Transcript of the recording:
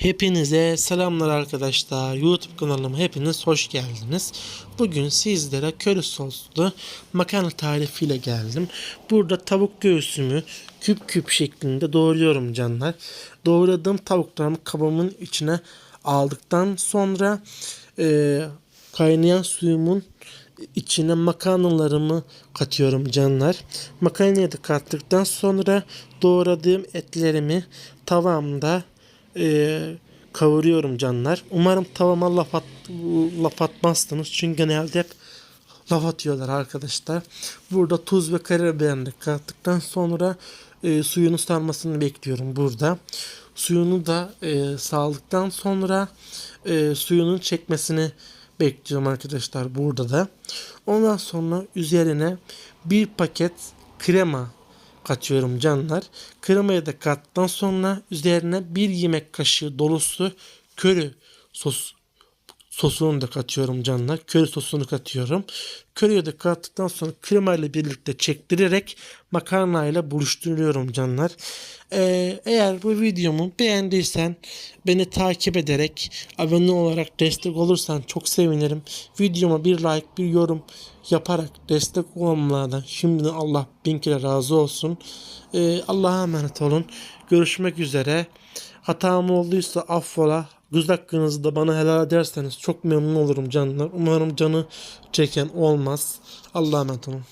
Hepinize selamlar arkadaşlar. YouTube kanalıma hepiniz hoş geldiniz. Bugün sizlere köri soslu makarna tarifiyle geldim. Burada tavuk göğsümü küp küp şeklinde doğruyorum canlar. Doğradığım tavuklarımı kabımın içine aldıktan sonra e, kaynayan suyumun içine makarnalarımı katıyorum canlar. Makarnayı da kattıktan sonra doğradığım etlerimi tavamda e, kavuruyorum canlar. Umarım tavama laf, at, laf atmazsınız. Çünkü genelde hep laf atıyorlar arkadaşlar. Burada tuz ve karabiberini de kattıktan sonra e, suyunu sarmasını bekliyorum burada. Suyunu da e, saldıktan sonra e, suyunun çekmesini bekliyorum arkadaşlar burada da. Ondan sonra üzerine bir paket krema katıyorum canlar. Kremayı da kattıktan sonra üzerine bir yemek kaşığı dolusu köri sos sosunu da katıyorum canlar. Köri sosunu katıyorum. Köriyi de kattıktan sonra krema ile birlikte çektirerek makarna ile buluşturuyorum canlar. Ee, eğer bu videomu beğendiysen beni takip ederek abone olarak destek olursan çok sevinirim. Videoma bir like bir yorum yaparak destek olmalardan şimdiden Allah bin kere razı olsun. Ee, Allah'a emanet olun. Görüşmek üzere. Hatam olduysa affola. Göz hakkınızı da bana helal ederseniz çok memnun olurum canlar. Umarım canı çeken olmaz. Allah'a emanet olun.